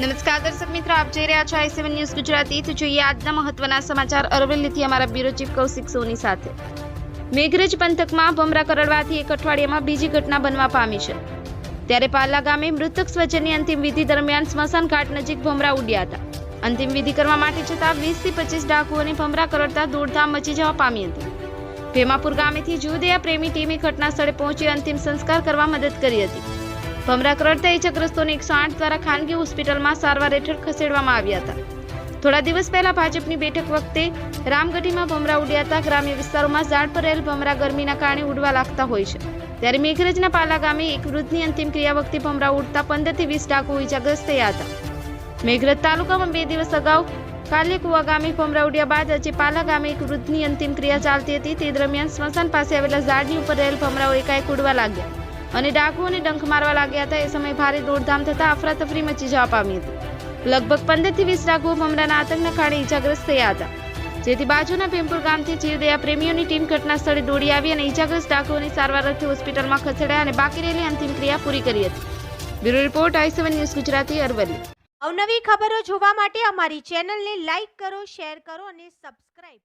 નમસ્કાર, દર્શક મિત્રો, આપ જોઈ રહ્યા છો આઈ સેવન ન્યૂઝ ગુજરાતી. તો જોઈએ આજના મહત્વના સમાચાર. અરવલ્લીથી અમારા બ્યુરો ચીફ કૌશિક સોની સાથે. મેઘરજ પંથકમાં ભમરા કરડવાથી એક અઠવાડિયામાં બીજી ઘટના બનવા પામી છે. ત્યારે પાલા ગામે મૃતક સ્વજનની અંતિમ વિધિ દરમિયાન સ્મશાન ઘાટ નજીક ભમરા ઉડ્યા હતા. અંતિમ વિધિ કરવા માટે જતા વીસથી પચીસ ડાકુઓને ભમરા કરડતા દોડધામ મચી જવા પામી હતી. ભેમાપુર ગામેથી જુદયા પ્રેમી ટીમે ઘટના સ્થળે પહોંચી અંતિમ સંસ્કાર કરવા મદદ કરી હતી. ભમરા કરડતા ઇજાગ્રસ્તોને એકસો આઠ દ્વારા ખાનગી હોસ્પિટલમાં સારવાર હેઠળ ખસેડવામાં આવ્યા હતા. થોડા દિવસ પહેલા ભાજપની બેઠક વખતે રામગઢીમાં ભમરા ઉડ્યા હતા. ગ્રામ્ય વિસ્તારોમાં ઝાડ પર રહેલ ભમરા ગરમીના કારણે ઉડવા લાગતા હોય છે. ત્યારે મેઘરજના પાલા ગામે એક વૃદ્ધની અંતિમ ક્રિયા વખતે ભમરા ઉડતા પંદરથી વીસ ડાકુ ઇજાગ્રસ્ત થયા હતા. મેઘરજ તાલુકામાં બે દિવસ અગાઉ કાલેકુવા ગામે ભમરા ઉડ્યા બાદ આજે પાલા ગામે એક વૃદ્ધની અંતિમ ક્રિયા ચાલતી હતી. તે દરમિયાન સ્મશાન પાસે આવેલા ઝાડની ઉપર રહેલ ભમરાઓ એકાએક ઉડવા લાગ્યા. અને ડાકુઓને ડંખ મારવા લાગ્યા હતા. એ સમયે ભારે દોડધામ થતા અફરાતફરી મચી જવા પામી હતી. લગભગ પંદરથી વીસ ડાકુઓ મમરાના આતંકના કારણે ઇજાગ્રસ્ત થયા હતા. જેથી બાજુના ભીમપુર ગામથી જીવદયા પ્રેમીઓની ટીમ ઘટના સ્થળે દોડી આવી અને ઇજાગ્રસ્ત ડાકુઓની સારવાર અર્થે હોસ્પિટલમાં ખસેડાયા અને બાકી રહેલી અંતિમ ક્રિયા પૂરી કરી હતી. Bureau report I seven news Gujarati Aravalli. અવનવી ખબરો જોવા માટે અમારી ચેનલને લાઇક કરો, શેર કરો અને સબસ્ક્રાઇબ